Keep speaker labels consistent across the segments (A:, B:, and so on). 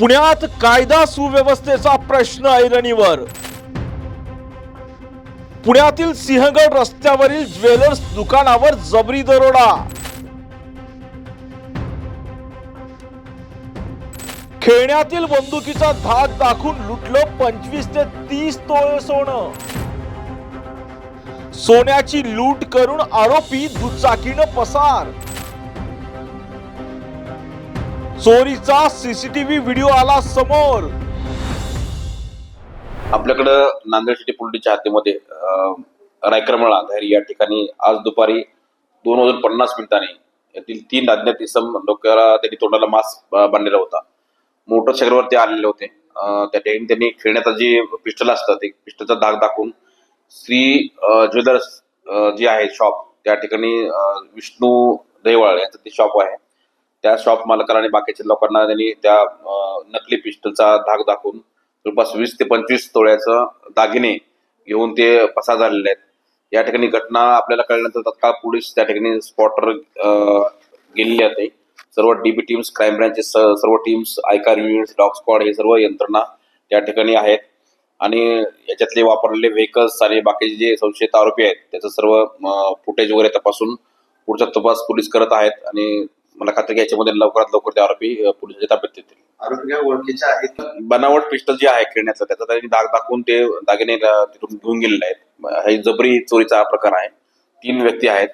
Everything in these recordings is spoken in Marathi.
A: पुण्यात कायदा सुव्यवस्थेचा प्रश्न ऐरणीवर पुण्यातील सिंहगड रस्त्यावरील ज्वेलर्स दुकानावर जबरी दरोडा. खेळण्यातील बंदुकीचा धाक दाखवून लुटलं पंचवीस ते तीस तोळे सोनं. सोन्याची लूट करून आरोपी दुचाकीनं पसार. चोरीचा सीसीटीव्ही व्हिडिओ आला समोर.
B: आपल्याकडं नांदेड सिटी पोलिसच्या हद्दीमध्ये अं, रायक्रमळा या ठिकाणी आज दुपारी दोन वाजून पन्नास मिनिटांनी यातील तीन अज्ञात इसम डोक्याला त्यांनी तोंडाला मास्क बांधलेला होता. मोटरसायकलवर ते आलेले होते. त्या ठिकाणी त्यांनी खेळण्याचा जे पिस्टल असतं ते पिस्टलचा धाक दाखवून श्री ज्वेलर्स जे आहे शॉप त्या ठिकाणी विष्णू दहिवाळ यांचं ते शॉप आहे. त्या शॉप मालकाला आणि बाकीच्या लोकांना त्यांनी त्या नकली पिस्टलचा धाक दाखवून जवळपास वीस ते पंचवीस तोळ्याचं दागिने घेऊन ते पसार झालेले आहेत. या ठिकाणी घटना आपल्याला कळल्यानंतर तत्काळ पोलीस त्या ठिकाणी स्पॉटर गेलेले होते सर्व डीबी टीम्स क्राईम ब्रँचचे सर्व टीम्स आयकार युनिट्स डॉग स्क्वॉड हे सर्व यंत्रणा त्या ठिकाणी आहेत. आणि याच्यातले वापरलेले व्हेकल्स आणि बाकीचे जे संशयित आरोपी आहेत त्याचं सर्व फुटेज वगैरे तपासून पुढचा तपास पोलीस करत आहेत आणि मला खात्री याच्यामध्ये लवकरात लवकर ते आरोपी पोलिसांच्या ताब्यात येतील
C: आरोपी काय ओळखीचे आहेत.
B: बनावट पिस्टल जे आहे खेळण्याचं त्याचा त्यांनी दाग दाखवून ते दागिने तिथून घेऊन गेलेले आहेत. हे जबरी चोरीचा हा प्रकार आहे. तीन व्यक्ती आहेत.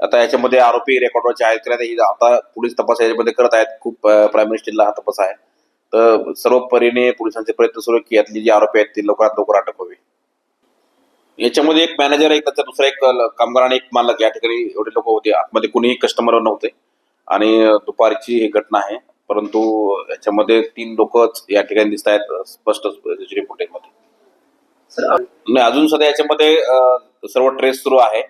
B: आता याच्यामध्ये आरोपी रेकॉर्डवरचे आहेत की नाही, आता पोलीस तपास याच्यामध्ये करत आहेत. खूप प्रायमरी स्टेजला हा तपास आहे. तर सर्व परीने पोलिसांचे प्रयत्न सुरू की यातली जी आरोपी आहेत ती लवकरात लवकर अटक व्हावी. याच्यामध्ये एक मॅनेजर एक त्याचा दुसरा एक कामगार आणि एक मालक या ठिकाणी एवढे लोक होते. आतमध्ये कुणीही कस्टमर नव्हते. आणि दुपारची ही घटना आहे. परंतु याच्यामध्ये तीन लोकच या ठिकाणी दिसत आहेत स्पष्ट फुटेजमध्ये.
C: सर
B: नाही अजून सुद्धा याच्यामध्ये सर्व ट्रेस सुरू आहे.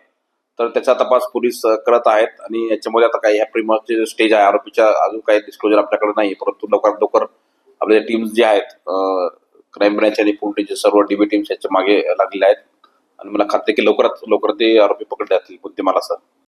B: तर त्याचा तपास पोलीस करत आहेत. आणि याच्यामध्ये आता काही ह्या प्रिमरचे स्टेज आहे आरोपीच्या अजून काही डिस्क्लोजर आपल्याकडे नाही परंतु लवकरात लवकर आपल्या टीम्स जे आहेत क्राईम ब्रँच आणि पोलिसचे सर्व डीबी टीम्स याच्या मागे लागलेले आहेत. आणि मला खात्री की लवकरात लवकर ते आरोपी पकडले जातील बुद्धिमाला सर